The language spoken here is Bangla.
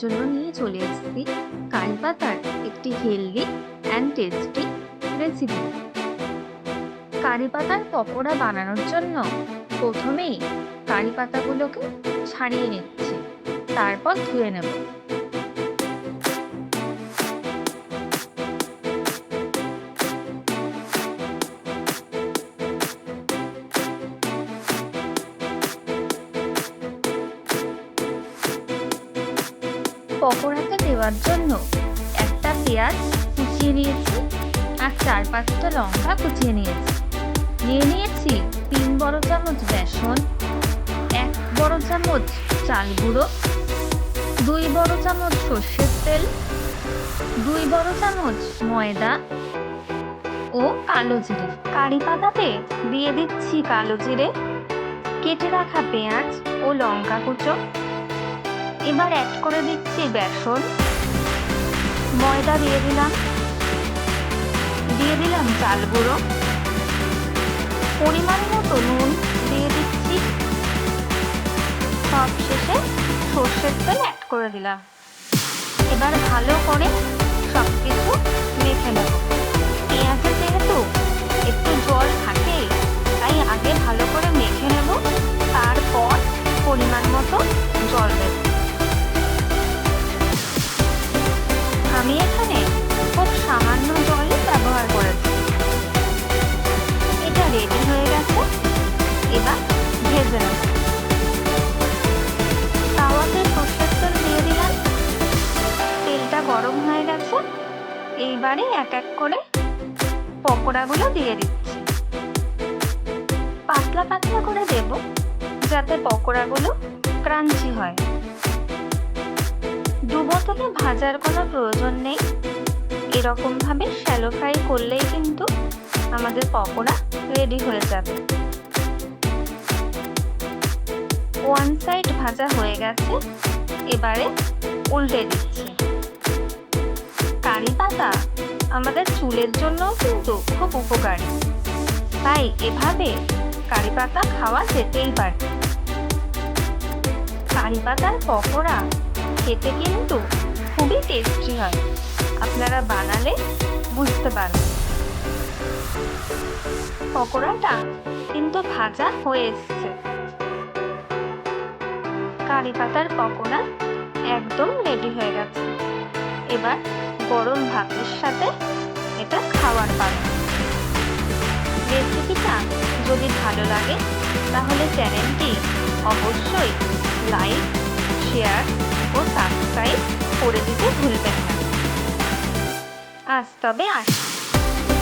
জন্য নিয়ে চলে এসেছি কারি পাতার একটি healthy and tasty recipe curry পাতার পকোড়া বানানোর জন্য প্রথমেই কারি পাতাগুলোকে ছাড়িয়ে নিচ্ছি, তারপর ধুয়ে নেব। পকোড়াতে দেওয়ার জন্য একটা পেঁয়াজ কুচিয়ে নিয়েছি আর চার পাঁচটা লঙ্কা কুচিয়ে নিয়েছি। নিয়ে নিয়েছি তিন বড় চামচ বেসন, এক বড় চামচ চাল গুঁড়ো, দুই বড় চামচ সর্ষের তেল, দুই বড় চামচ ময়দা ও কালো জিরে। কারি পাতাতে দিয়ে দিচ্ছি কালো জিরে, কেটে রাখা পেঁয়াজ ও লঙ্কা কুচো। এবার অ্যাড করে দিচ্ছি বেসন। ময়দা দিয়ে দিলাম। দিয়ে দিলাম চাল গুঁড়ো। পরিমাণ মতো নুন দিয়ে দিচ্ছি। সব শেষে সর্ষের তেল অ্যাড করে দিলাম। এবার ভালো করে এইবারে এক এক করে পকোড়াগুলো দিয়ে দিচ্ছি। পাতলা পাতলা করে দেব, যাতে পকোড়াগুলো ক্রাঞ্চি হয়। দু বোতলে ভাজার কোনো প্রয়োজন নেই। এরকম ভাবে শ্যালো ফ্রাই করলেই কিন্তু আমাদের পকোড়া রেডি হয়ে যাবে। ওয়ান সাইড ভাজা হয়ে গেছে, এবারে উল্টে দিচ্ছি। কারি পাতা আমাদের চুলের জন্য কিন্তু খুব উপকারী। তাই এভাবে কারি পাতা খাওয়া যেতেই পারে। কারি পাতার পকোড়া খেতে কিন্তু খুবই টেস্টি হয়। আপনারা বানালে বুঝতে পারবেন। পকোড়াটা কিন্তু ভাজা হয়ে এসছে। কারি পাতার পকোড়া একদম রেডি হয়ে গেছে। এবার গরম ভাতের সাথে এটা খাওয়ার পারেন রেসিপিটা যদি ভালো লাগে, তাহলে চ্যানেলটি অবশ্যই লাইক, শেয়ার ও সাবস্ক্রাইব করে দিতে ভুলবেন না। আজ তবে আসি।